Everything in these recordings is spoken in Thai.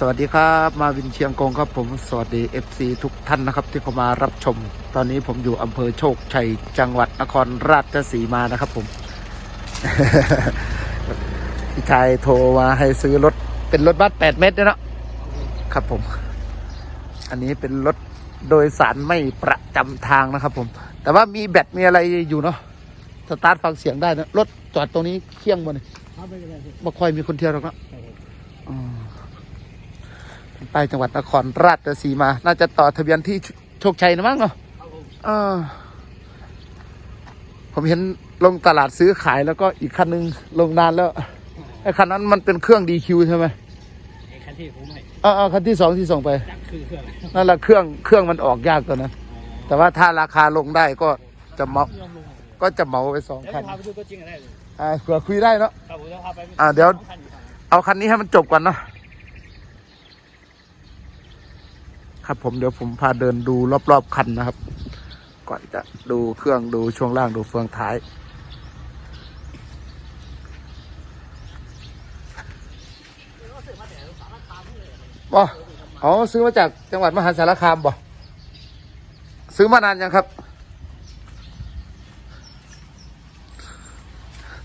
สวัสดีครับมาวินเชียงกงครับผมสวัสดี FC ทุกท่านนะครับ ที่เข้ามารับชม ตอนนี้ผมอยู่อำเภอโชคชัยจังหวัดนครราชสีมานะครับผม พี่ชายโทรมาให้ซื้อรถเป็นรถบัส8เมตรด้วยเนาะครับผม อันนี้เป็นรถโดยสารไม่ประจำทางนะครับผม แต่ว่ามีแบตมีอะไรอยู่เนาะสตาร์ทฟังเสียงได้นะรถจอดตรงนี้เคี่ยงบนครับไม่เป็นไรพี่บ่ค่อยมีคนเที่ยวหรอกเนาะครับผมอืม ไปจังหวัดนครราชสีมา น่าจะต่อทะเบียนที่โชคชัยนะมั้งเนาะครับผมเออผมเห็นลงตลาดซื้อขายแล้วก็อีกคันหนึงลงนานแล้วไอ้คันนั้นมันเป็นเครื่องดีคิวใช่ไหมไอ้คันที่ผมให้เออเออคันที่สองที่ส่งไปจักคือเครื่องนั่นแหละเครื่องเครื่องมันออกยากตัวนั้นแต่ว่าถ้าราคาลงได้ก็จะเหมาเรื่องลงก็จะเหมาไปสองเดี๋ยวคันพาไปดูตัวจริงกันได้เลยอ่าเผื่อคุยได้เนาะครับผมจะพาไปอ่าเดี๋ยวสองคันอยู่ครับเอาคันนี้ให้มันจบก่อนเนาะ ครับ ผมเดี๋ยวผมพาเดินดูรอบๆคันนะครับ ก่อนจะดูเครื่องดูช่วงล่างดูเฟืองท้าย บ่อ๋อซื้อมาจากจังหวัดมหาสารคามบ่ ซื้อมานานยังครับ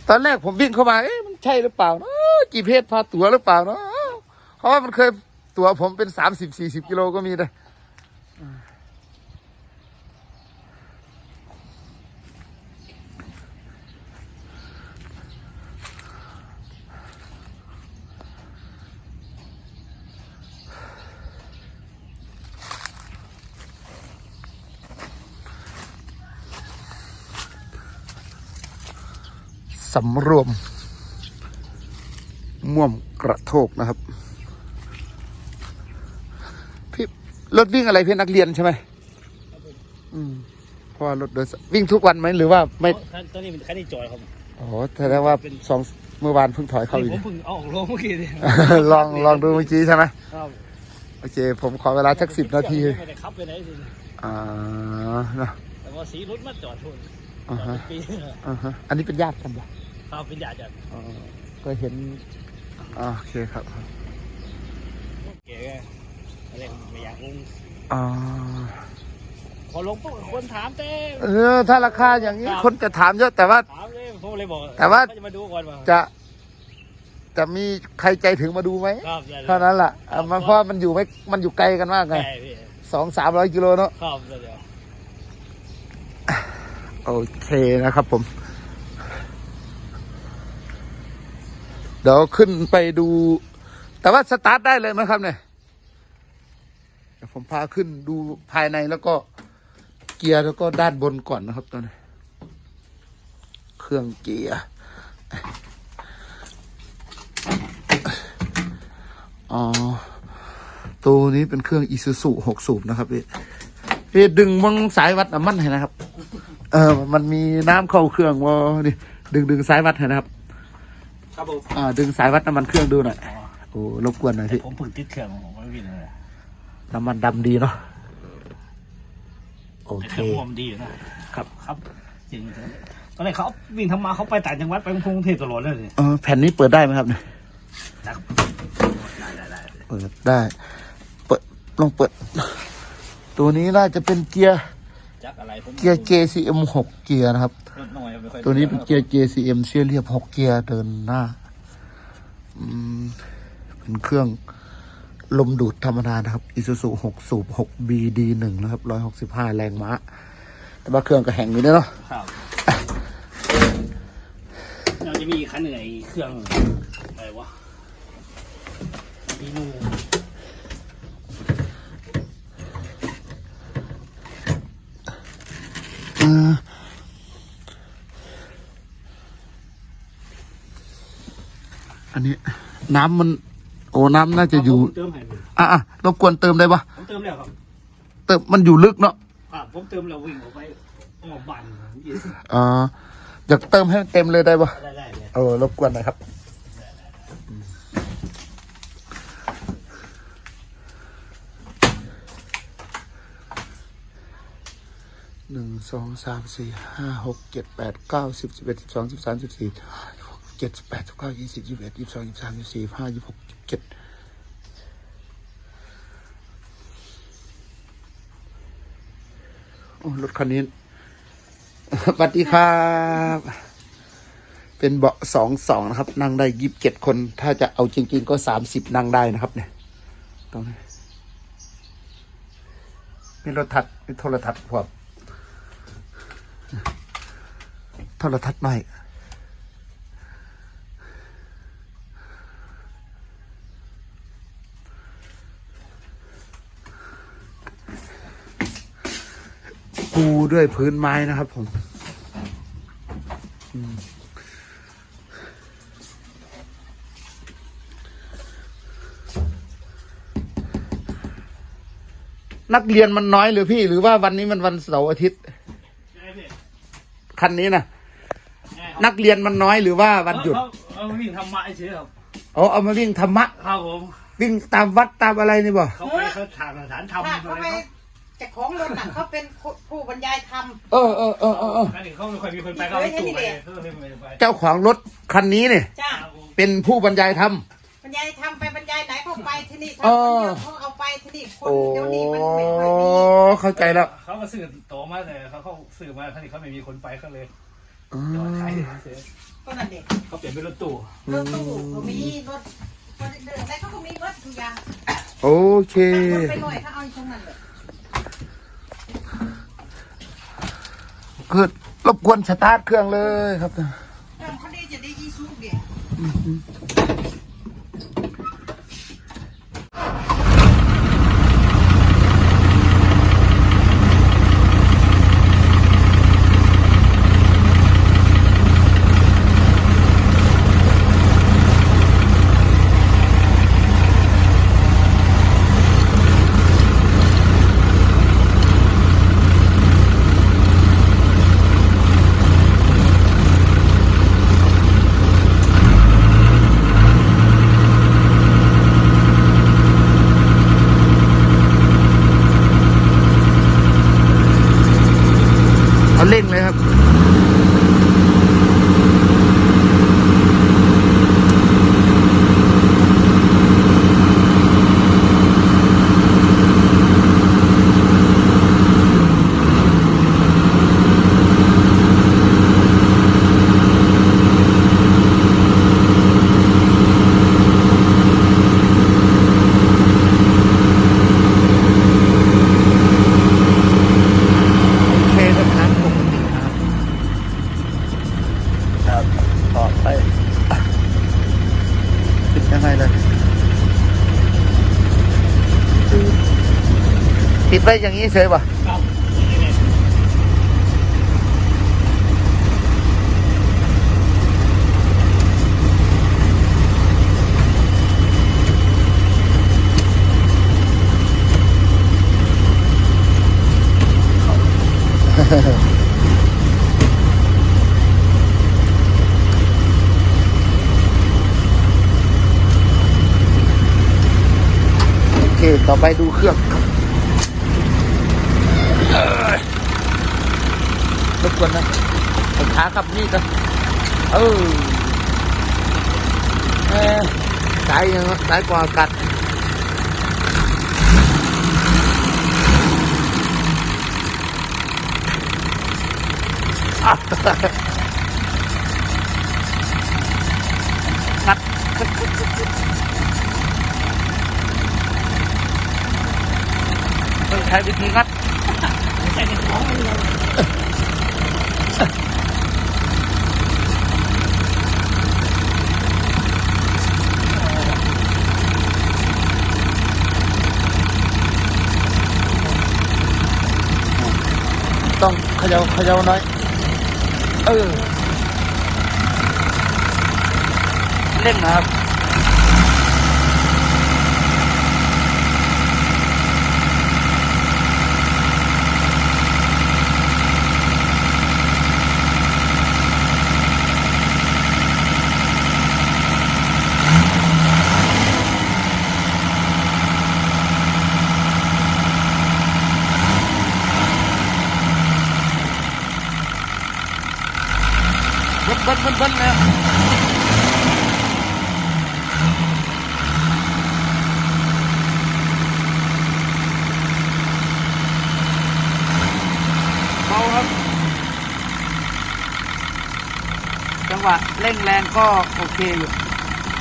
ตอนแรกผมวิ่งเข้ามา เอ๊ะมันใช่หรือเปล่าเนะกี่เพศพาตั๋วหรือเปล่าเนาะเพราะว่ามันเคย ตัวผมเป็นสามสิบสี่สิบกิโลก็มีนะสำรวมม่วมกระโทกนะครับ รถวิ่งอะไรพี่นักเรียนใช่ไหมอืมเพราะว่ารถโดยสารวิ่งทุกวันไหมหรือว่าไม่ คันตัวนี้เป็นคันที่จอยครับอ๋อแสดงว่าสองเมื่อวานเพิ่งถอยเข้านี่อีก ผม เพิ่งเอาออกโรงเมื่อกี้เนี่ยลองลองดูเมื่อกี้ใช่ไหมครับโอเค ผมขอเวลาสักสิบนาที ไม่ได้ขับไปไหนสิอ่าเนอะแต่ว่าสีรถมาจอดทุนอ่าฮะปีอ่าฮะอันนี้เป็นญาติกันปะ ครับเป็นญาติจัดอ๋อก็เห็นอ่าโอเคครับเก๋ไง อะไรไม่อยากลงอ่าพอลงปุ๊บคนถามเต้เออ ถ้าราคาอย่างนี้คนจะถามเยอะแต่ว่า ถามเลยผมเลยบอกแต่ว่าเขจะมาดูก่อนว่าจะ จะมีใครใจถึงมาดูไหมครับเท่านั้นแหละอะมันเพราะมันอยู่ไม่มันอยู่ไกลกันมากไงใช่พี่สองสามร้อยกิโลเนาะครับเดี๋ยวโอเคนะครับผม เดี๋ยวขึ้นไปดู แต่ว่าสตาร์ทได้เลยไหมครับเนี่ยเดี๋ยว ผมพาขึ้นดูภายในแล้วก็เกียร์แล้วก็ด้านบนก่อนนะครับตอนนี้เครื่องเกียร์อ๋อตัวนี้เป็นเครื่องอีซูซูหกสูบนะครับพี่พี่ดึงมังสายวัดน้ำมันให้นะครับ เออ มันมีน้ำเข้าเครื่องว่านี่ดึงดึงสายวัดให้นะครับ ครับผมอ่า ดึงสายวัดน้ำมันเครื่องดูหน่อยโอ้รบกวนหน่อยพี่ผมเพิ่งติดเครื่องผมไม่วิ่งเลย น้ำมันดำดีเนาะโอแต่เคเครื่องผมดีอยู่นะครับครับจริงๆตอนแรกเขาวิ่งทำมาเขาไปต่างจังหวัดไปกรุงเทพตลอดเลยสิเออแผ่นนี้เปิดได้ไหมครับเนี่ยนะครับได้ได้ได้เปิดได้ เปิดลองเปิด ตัวนี้น่าจะเป็นเกียร์จักอะไรผมเกียร์ JCM หกเกียร์นะครับรถน้อยไม่ค่อยตัวนี้เป็นเกียร์ JCM เสียเรียบหกเกียร์เดินหน้าอืมเป็นเครื่อง ลมดูดธรรมดานะครับ Isuzu หกสูบหก BD หนึ่งนะครับร้อยหกสิบห้าแรงม้า แต่ว่าเครื่องก็แห่งอยู่เนี่ยเนาะครับเราจะมีอีกคันหนึ่งไอ้เครื่องอะไรวะอีนูเอออันนี้น้ำมัน โอ้น้ำน่าจะอยู่ ผมเติมให้อะอะรบกวนเติมได้ปะผมเติมแล้วครับเติมมันอยู่ลึกเนาะครับผมเติมแล้ววิ่งออกไปออกบ้านยี่สิบอ่าอยากเติมให้เต็มเลยได้ปะได้ได้เลยเออรบกวนหน่อยครับ หนึ่งสองสามสี่ห้าหกเจ็ดแปดเก้าสิบสิบเอ็ดสิบสองสิบสามสิบสี่ จ็ดสิบแปดสิบเก้ายี่สิบยี่สิบเอ็ดยี่สิบสองยี่สิบสามยี่สิบห้ายี่สิบหกยี่สิบเจ็ดรถคันนี้สวัสดีครับ เป็นเบาะสองสองนะครับ นั่งได้ยี่สิบเจ็ดคน ถ้าจะเอาจริง ๆ ก็สามสิบนั่งได้นะครับ เนี่ยตรงนี้มีรถทัดมีโทรทัศน์ครับโทรทัศน์ใหม่ ปูด้วยพื้นไม้นะครับผมอืมนักเรียนมันน้อยหรือพี่หรือว่าวันนี้มันวันเสาร์อาทิตย์ไงพี่คันนี้นะไงนักเรียนมันน้อยหรือว่าวันหยุดเขาเอาวิ่งทำมาเฉยครับอ๋อเอามาวิ่งธรรมะครับผมวิ่งตามวัดตามอะไรนี่บ่เขาไปเขาถางฐานทำถ้าอะเขาไรไปเขา จากของรถน่ะเขาเป็นผู้บรรยายธรรมเออเออเออเออเอออันนี้เขาไม่ค่อยมีคนไปเขาเอาตู้ไปเขาเลยไม่ไปเจ้าของรถคันนี้เนี่ยจ้าครับผมเป็นผู้บรรยายธรรม บรรยายธรรมไปบรรยายไหนเขาไปที่นี่เอเขาอเขาเอาไปที่นี่คนโอ้เดี๋ยวนี้มันไม่ค่อยมีเข้าใจแล้วเขาก็ซื้อโตมาแต่เขาเขาซื้อมาท่านี้เขาไม่มีคนไปเขาเลยอ๋อจอดขายเฉยก็นั่นเด็กเขาเปลี่ยนเป็นรถตู้รถตู้ก็มีรถรถเดินอะไรเขาก็มีรถทุกอย่างโอเครถไปหน่อยถ้าเอาอยู่ตรงนั้นเลย เกิดรบกวนสตาร์ทเครื่องเลยครับเรื่องเขาดีจะได้ยี่สูบเดีย เขาเร่งเลยครับ โอเคสถานปกติครับ ครับ ต่อไปปิดยังไงเลยปิดไว้อย่างนี้เฉยป่ะครับ โอเค ต่อไปดูเครื่องรบเอ้ยรบกวนนะผมขาขับนี่กันเออเออสายยังสายกว่ากัดงัด ต้องใช้วิธีงัดใส่ใเบิ้ลเบิ้ลเบิ้ลเบิ้ลเลยนะครับ จังหวะเร่งแรงก็โอเคอยู่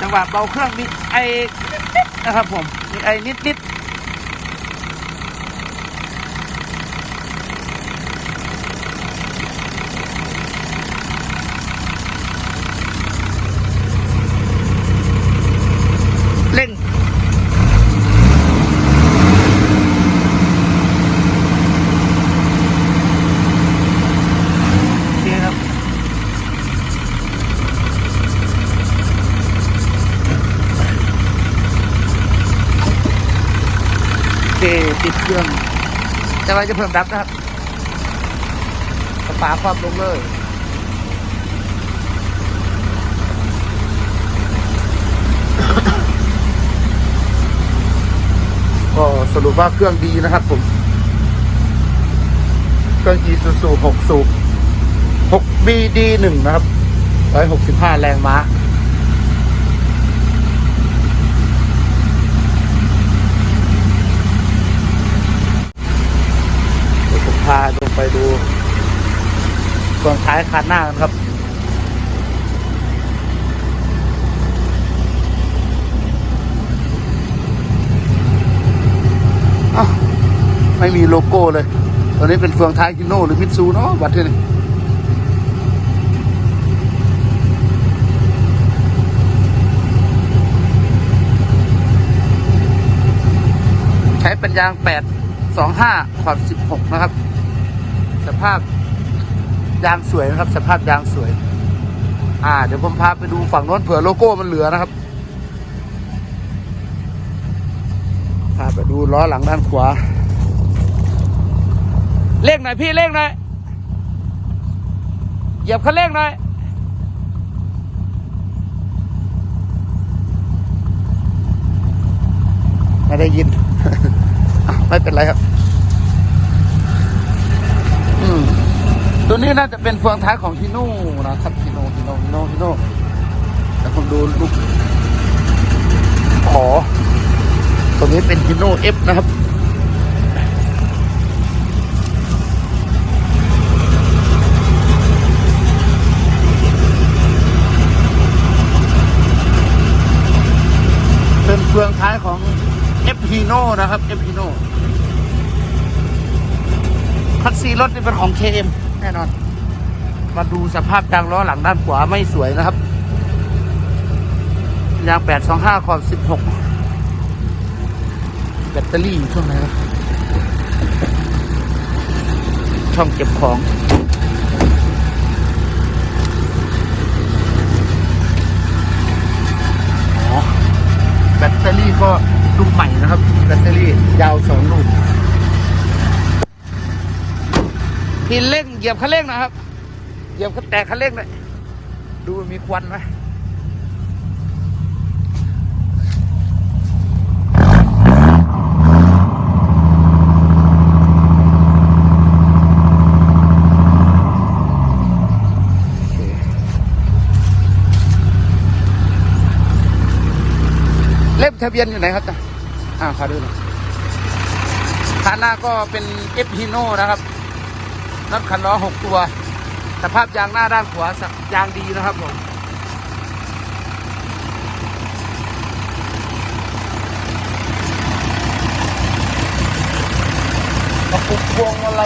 จังหวะเบาเครื่องมีไอนิดๆนะครับผมมีไอนิดนิดๆเร่ง โอเคครับ โอเคติดเครื่อง จะไปจะเพิ่มดับนะครับสปาความลงเลยก็สรุปว่าเครื่องดีนะครับผม เครื่อง e s u s u 6สูบ 6 BD 1 นะครับ165 แรงม้า เดี๋ยวผมพาลงไปดูส่วนท้ายคันหน้ากันครับไม่มีโลโก้เลยตัวนี้เป็นเฟืองท้ายกิโน่หรือมิตซูเนาะวัดที่นี่ใช้เป็นยาง 8 25 ขอบ 16 นะครับ ภาพยางสวยนะครับ สภาพยางสวย อ่า เดี๋ยวผมพาไปดูฝั่งโน้นเผื่อโลโก้มันเหลือนะครับพาไปดูล้อหลังด้านขวาเร่งหน่อยพี่เร่งหน่อยเหยียบคันเร่งหน่อยไม่ได้ยิน ไม่เป็นไรครับ ตัวนี้น่าจะเป็นเฟืองท้ายของทิโน่นะครับทิโน่ทิโน่ทิโน่ทิโน่แต่ผมดูลูกขอตัวนี้เป็นทิโน่เอฟนะครับเป็นเฟืองท้ายของ f p i n o นะครับ f p i n o คัดซีรถนี่เป็นของ KM แน่นอน มาดูสภาพยางล้อหลังด้านขวาไม่สวยนะครับ ยาง 825 ขอบ 16 แบตเตอรี่อยู่ช่วงไหนวะช่องเก็บของอ๋อแบตเตอรี่ก็ลูกใหม่นะครับ แบตเตอรี่ยาวสองลูก ทีเร่งเหยียบคันเร่งนะครับ เหยียบแตะคันเร่งเลยดูมีควันไหมเล่มทะเบียนอยู่ไหนครับจ๊ะอ่าขอดูหน่อยคันหน้าก็เป็นเอฟฮีโนนะครับ นับคันล้อหกตัว สภาพยางหน้าด้านขวา ยางดีนะครับผมกระปุกพวงอะไร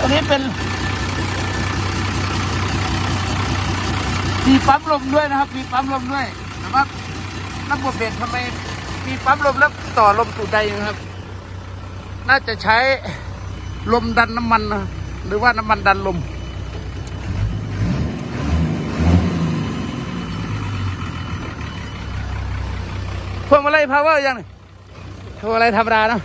อันนี้เป็นมีปั๊มลมด้วยนะครับ มีปั๊มลมด้วยแต่ว่าระบบเบรกทำไมมีปั๊มลมแล้วต่อลมตูดใดนะครับ น่าจะใช้ลมดันน้ำมันนะหรือว่าน้ำมันดันลม พวงมาลัยพาวเวอร์ยังนี่พวงมาลัยธรรมดาเนอะ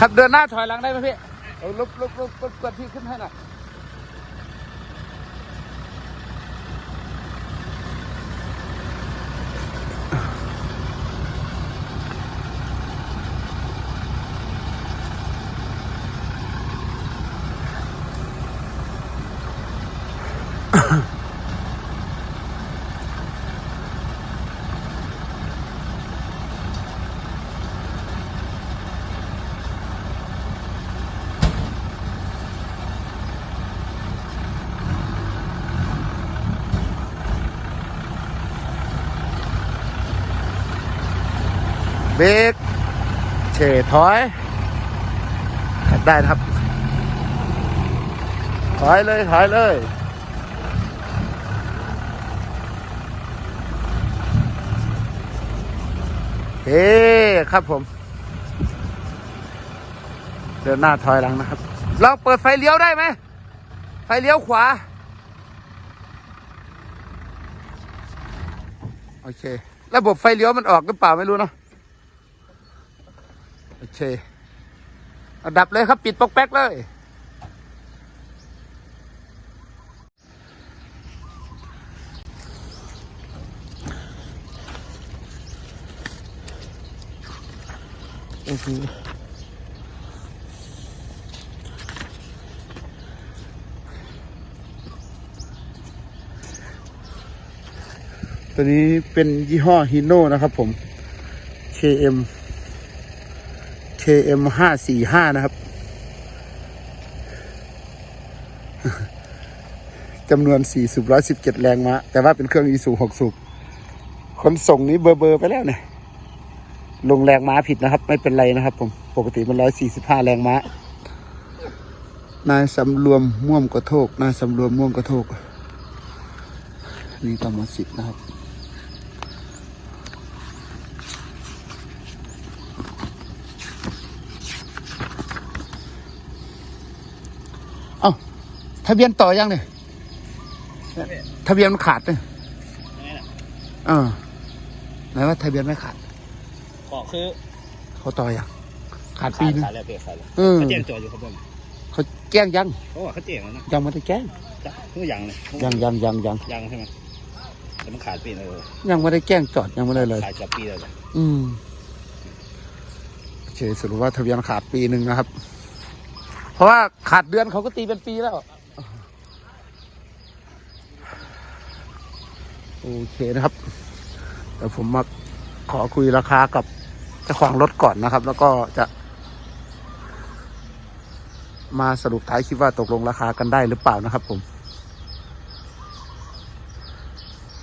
ขับเดินหน้าถอยหลังได้ไหมพี่เอาลบลบลบกดที่ขึ้นให้หน่อย เบรกเฉถอยขัดได้ครับ ถอยเลย ถอยเลยเฮ้ครับผม เดินหน้าถอยหลังนะครับ เราเปิดไฟเลี้ยวได้ไหม ไฟเลี้ยวขวา โอเค ระบบไฟเลี้ยวมันออกหรือเปล่าไม่รู้เนาะ อเคเอาดับเลยครับ ปิดปอกแป๊กเลย โอเคตัวนี้เป็นยี่ห้อฮิโน่นะครับผม KM KM ห้าสี่ห้านะครับจำนวนสี่สูบร้อยสิบเจ็ดแรงม้าแต่ว่าเป็นเครื่องอีสูหกสูบขนส่งนี้เบอร์เบอร์ไปแล้วเนี่ยลงแรงม้าผิดนะครับ ไม่เป็นไรนะครับ ผมปกติมันร้อยสี่สิบห้าแรงม้านายสำรวมม่วมกระโทกนายสำรวมม่วมกระโทกนี่กรรมสิทธิ์นะครับ ทะเบียนต่อยังเนี่ยทะเบียนมันขาดเลยนี่แหละเออไหนว่าทะเบียนไม่ขาดก็คือเขาต่อยังขาดปีนึงขายแล้วเพียขายแล้วเออเขาแจ้งจอดอยู่ครับผมเขาแจ้งยังเพราะว่าเขาแจ้งแล้วนะยังไม่ได้แจ้งจ้ะเพิ่งยังเลยยังยังยังยังยังใช่ไหมแต่มันขาดปีเลยยังไม่ได้แจ้งจอดยังไม่ได้เลยขายจะปีเลยนะอืมโอเคสรุปว่าทะเบียนขาดปีหนึ่งนะครับ เพราะว่าขาดเดือนเขาก็ตีเป็นปีแล้ว โอเคนะครับ เดี๋ยวผมมาขอคุยราคากับเจ้าของรถก่อนนะครับ แล้วก็จะ มาสรุปท้ายคลิปว่าตกลงราคากันได้หรือเปล่านะครับ ผม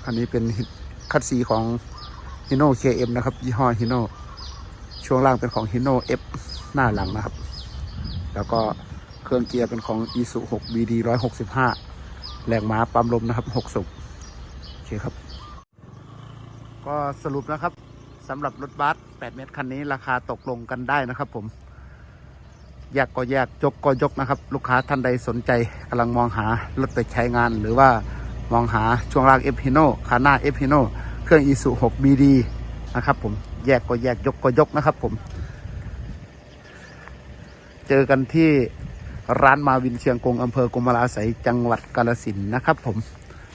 อันนี้เป็นคัดสีของฮิโน่ KM นะครับ ยี่ห้อฮิโน่ช่วงล่างเป็นของฮิโน่ F หน้าหลังนะครับ แล้วก็เครื่องเกียร์เป็นของ i s u 6 BD 165 แรงม้าปั๊มลมนะครับ 6สุกโอ เคครับ ก็สรุปนะครับสำหรับรถบัส8 เมตรคันนี้ราคาตกลงกันได้นะครับ ผม แยกก็แยกยกก็ยกนะครับ ลูกค้าท่านใดสนใจกำลังมองหารถไปใช้งาน หรือว่ามองหาช่วงล่าง F Hino ขาหน้า F Hino เครื่อง i s u 6 BD นะครับ ผมแยกก็แยกยกก็ยกนะครับ ผม เจอกันที่ร้านมาวินเชียงกงอำเภอกรมราไสยจังหวัดกาฬสินนะครับ ผม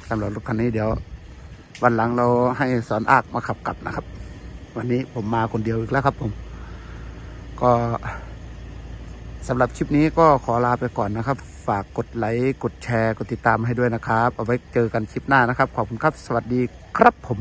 สำหรับรถคันนี้เดี๋ยว วันหลังเราให้สอนอากมาขับกลับนะครับ วันนี้ผมมาคนเดียวอีกแล้วครับผม ก็สำหรับคลิปนี้ก็ขอลาไปก่อนนะครับ ฝากกดไลค์ กดแชร์ กดติดตามให้ด้วยนะครับ เอาไว้เจอกันคลิปหน้านะครับ ขอบคุณครับ สวัสดีครับผม